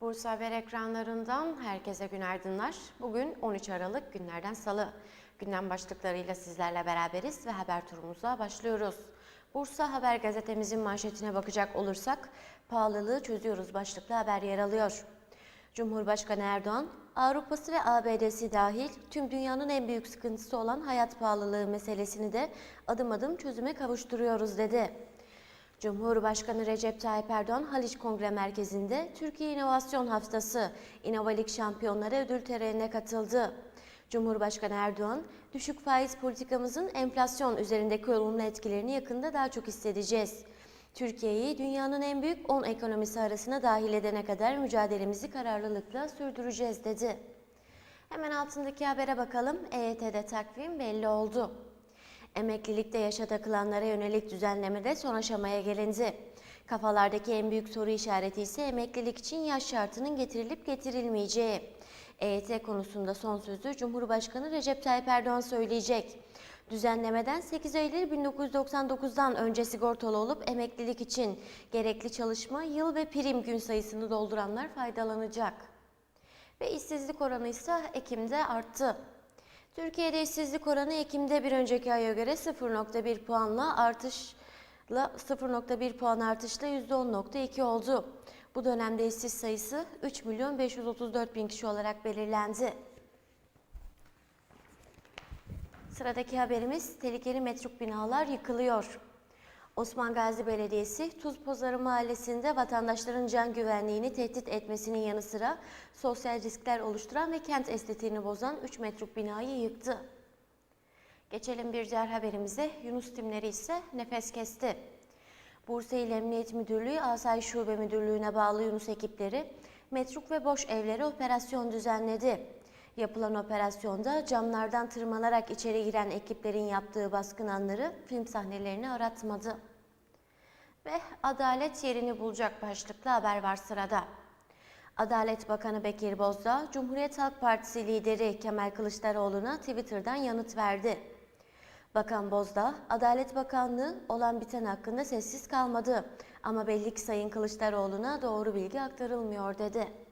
Bursa Haber ekranlarından herkese günaydınlar. Bugün 13 Aralık günlerden salı. Gündem başlıklarıyla sizlerle beraberiz ve haber turumuza başlıyoruz. Bursa Haber gazetemizin manşetine bakacak olursak pahalılığı çözüyoruz başlıklı haber yer alıyor. Cumhurbaşkanı Erdoğan, Avrupa'sı ve ABD'si dahil tüm dünyanın en büyük sıkıntısı olan hayat pahalılığı meselesini de adım adım çözüme kavuşturuyoruz dedi. Cumhurbaşkanı Recep Tayyip Erdoğan Haliç Kongre Merkezi'nde Türkiye İnovasyon Haftası İnovalik Şampiyonları ödül törenine katıldı. Cumhurbaşkanı Erdoğan, düşük faiz politikamızın enflasyon üzerindeki olumlu etkilerini yakında daha çok hissedeceğiz. Türkiye'yi dünyanın en büyük 10 ekonomisi arasına dahil edene kadar mücadelemizi kararlılıkla sürdüreceğiz dedi. Hemen altındaki habere bakalım. EYT'de takvim belli oldu. Emeklilikte yaşa takılanlara yönelik düzenlemede son aşamaya gelindi. Kafalardaki en büyük soru işareti ise emeklilik için yaş şartının getirilip getirilmeyeceği. EYT konusunda son sözü Cumhurbaşkanı Recep Tayyip Erdoğan söyleyecek. Düzenlemeden 8 Eylül 1999'dan önce sigortalı olup emeklilik için gerekli çalışma, yıl ve prim gün sayısını dolduranlar faydalanacak. Ve işsizlik oranı ise Ekim'de arttı. Türkiye'de işsizlik oranı Ekim'de bir önceki aya göre 0.1 puanla artışla 0.1 puan artışla %10.2 oldu. Bu dönemde işsiz sayısı 3 milyon 534 bin kişi olarak belirlendi. Sıradaki haberimiz tehlikeli metruk binalar yıkılıyor. Osman Gazi Belediyesi Tuzpazarı Mahallesi'nde vatandaşların can güvenliğini tehdit etmesinin yanı sıra sosyal riskler oluşturan ve kent estetiğini bozan 3 metruk binayı yıktı. Geçelim bir diğer haberimize. Yunus timleri ise nefes kesti. Bursa İl Emniyet Müdürlüğü Asayiş Şube Müdürlüğü'ne bağlı Yunus ekipleri metruk ve boş evlere operasyon düzenledi. Yapılan operasyonda camlardan tırmanarak içeri giren ekiplerin yaptığı baskın anları film sahnelerini aratmadı. Ve adalet yerini bulacak başlıklı haber var sırada. Adalet Bakanı Bekir Bozdağ, Cumhuriyet Halk Partisi lideri Kemal Kılıçdaroğlu'na Twitter'dan yanıt verdi. Bakan Bozdağ, Adalet Bakanlığı olan biten hakkında sessiz kalmadı ama belli ki Sayın Kılıçdaroğlu'na doğru bilgi aktarılmıyor dedi.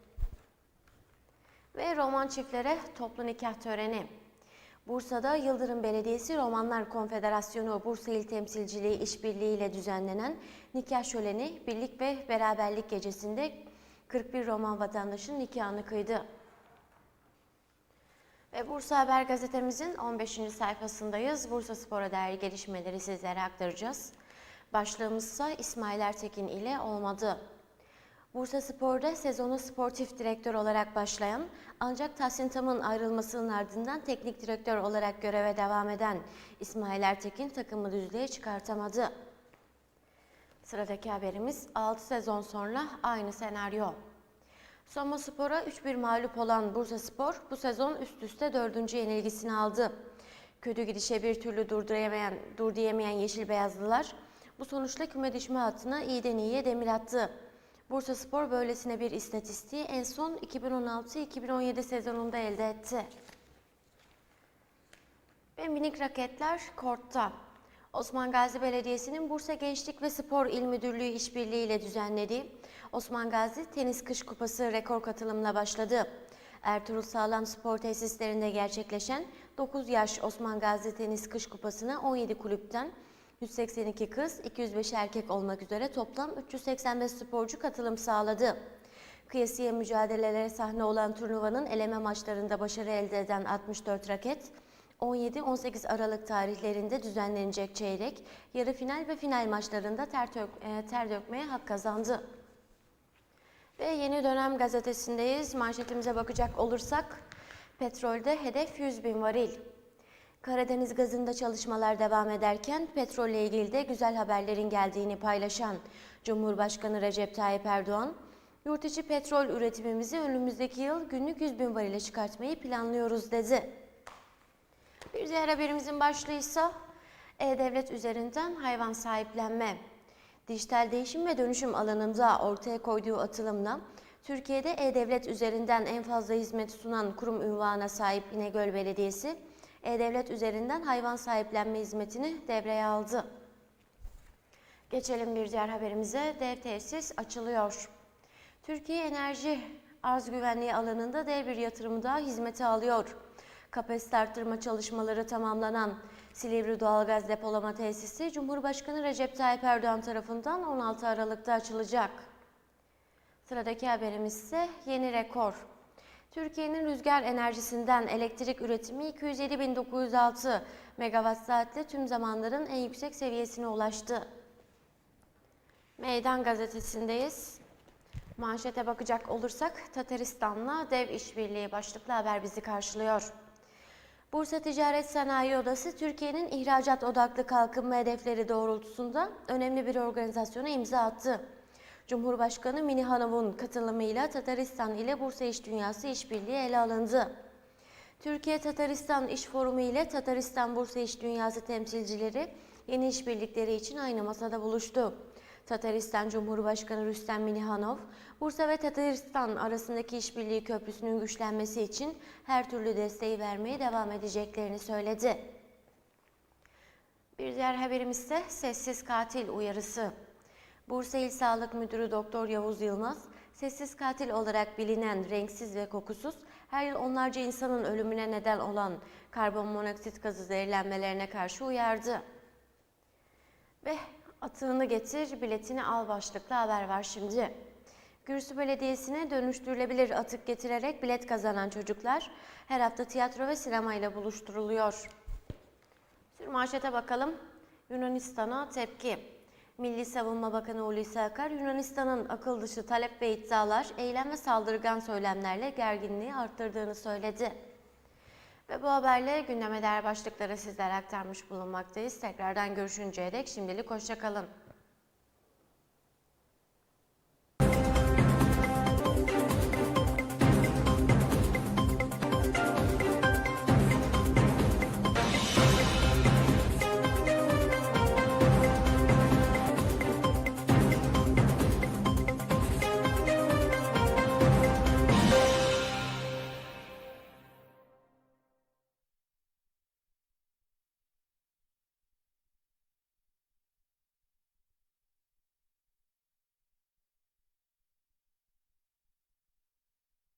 Ve roman çiftlere toplu nikah töreni. Bursa'da Yıldırım Belediyesi Romanlar Konfederasyonu Bursa İl Temsilciliği İşbirliği ile düzenlenen nikah şöleni birlik ve beraberlik gecesinde 41 roman vatandaşın nikahını kıydı. Ve Bursa Haber gazetemizin 15. sayfasındayız. Bursa Spor'a dair gelişmeleri sizlere aktaracağız. Başlığımız ise İsmail Ertekin ile olmadı. Bursa Spor'da sezonu sportif direktör olarak başlayan ancak Tahsin Tam'ın ayrılmasının ardından teknik direktör olarak göreve devam eden İsmail Ertekin takımı düzlüğe çıkartamadı. Sıradaki haberimiz 6 sezon sonra aynı senaryo. Soma Spor'a 3-1 mağlup olan Bursa Spor bu sezon üst üste 4. yenilgisini aldı. Kötü gidişe bir türlü durduramayan, dur diyemeyen Yeşil Beyazlılar bu sonuçla küme düşme hattına iyiden iyiye demir attı. Bursa Spor böylesine bir istatistiği en son 2016-2017 sezonunda elde etti. Ve minik raketler kortta. Osman Gazi Belediyesi'nin Bursa Gençlik ve Spor İl Müdürlüğü işbirliği ile düzenlediği Osman Gazi Tenis Kış Kupası rekor katılımla başladı. Ertuğrul Sağlam Spor Tesislerinde gerçekleşen 9 yaş Osman Gazi Tenis Kış Kupası'na 17 kulüpten 182 kız, 205 erkek olmak üzere toplam 385 sporcu katılım sağladı. Kıyasıya mücadelelere sahne olan turnuvanın eleme maçlarında başarı elde eden 64 raket, 17-18 Aralık tarihlerinde düzenlenecek çeyrek, yarı final ve final maçlarında ter, tök, e, ter dökmeye hak kazandı. Ve yeni dönem gazetesindeyiz. Manşetimize bakacak olursak, petrolde hedef 100 bin varil. Karadeniz gazında çalışmalar devam ederken petrolle ilgili de güzel haberlerin geldiğini paylaşan Cumhurbaşkanı Recep Tayyip Erdoğan, yurt içi petrol üretimimizi önümüzdeki yıl günlük 100 bin varile çıkartmayı planlıyoruz dedi. Bir diğer haberimizin başlığı ise E-Devlet üzerinden hayvan sahiplenme. Dijital değişim ve dönüşüm alanında ortaya koyduğu atılımla Türkiye'de E-Devlet üzerinden en fazla hizmet sunan kurum ünvanına sahip İnegöl Belediyesi, E-Devlet üzerinden hayvan sahiplenme hizmetini devreye aldı. Geçelim bir diğer haberimize. Dev tesis açılıyor. Türkiye Enerji arz güvenliği alanında dev bir yatırımı daha hizmete alıyor. Kapasite arttırma çalışmaları tamamlanan Silivri Doğalgaz Depolama Tesisi Cumhurbaşkanı Recep Tayyip Erdoğan tarafından 16 Aralık'ta açılacak. Sıradaki haberimiz ise yeni rekor. Türkiye'nin rüzgar enerjisinden elektrik üretimi 207.906 megawatt saatle tüm zamanların en yüksek seviyesine ulaştı. Meydan gazetesindeyiz. Manşete bakacak olursak Tataristan'la dev işbirliği başlıklı haber bizi karşılıyor. Bursa Ticaret Sanayi Odası Türkiye'nin ihracat odaklı kalkınma hedefleri doğrultusunda önemli bir organizasyona imza attı. Cumhurbaşkanı Mini Hanov'un katılımıyla Tataristan ile Bursa İş Dünyası işbirliği ele alındı. Türkiye Tataristan İş Forumu ile Tataristan Bursa İş Dünyası temsilcileri yeni işbirlikleri için aynı masada buluştu. Tataristan Cumhurbaşkanı Rüstem Minihanov, Bursa ve Tataristan arasındaki işbirliği köprüsünün güçlenmesi için her türlü desteği vermeye devam edeceklerini söyledi. Bir diğer haberimiz ise sessiz katil uyarısı. Bursa İl Sağlık Müdürü Doktor Yavuz Yılmaz, sessiz katil olarak bilinen renksiz ve kokusuz, her yıl onlarca insanın ölümüne neden olan karbon monoksit gazı zehirlenmelerine karşı uyardı. Ve atığını getir, biletini al başlıklı haber var şimdi. Gürsü Belediyesi'ne dönüştürülebilir atık getirerek bilet kazanan çocuklar her hafta tiyatro ve sinema ile buluşturuluyor. Sürmanşete bakalım. Yunanistan'a tepki. Milli Savunma Bakanı Hulusi Akar, Yunanistan'ın akıl dışı talep ve iddialar, eylem ve saldırgan söylemlerle gerginliği arttırdığını söyledi. Ve bu haberle gündeme değer başlıkları sizlere aktarmış bulunmaktayız. Tekrardan görüşünceye dek şimdilik hoşçakalın.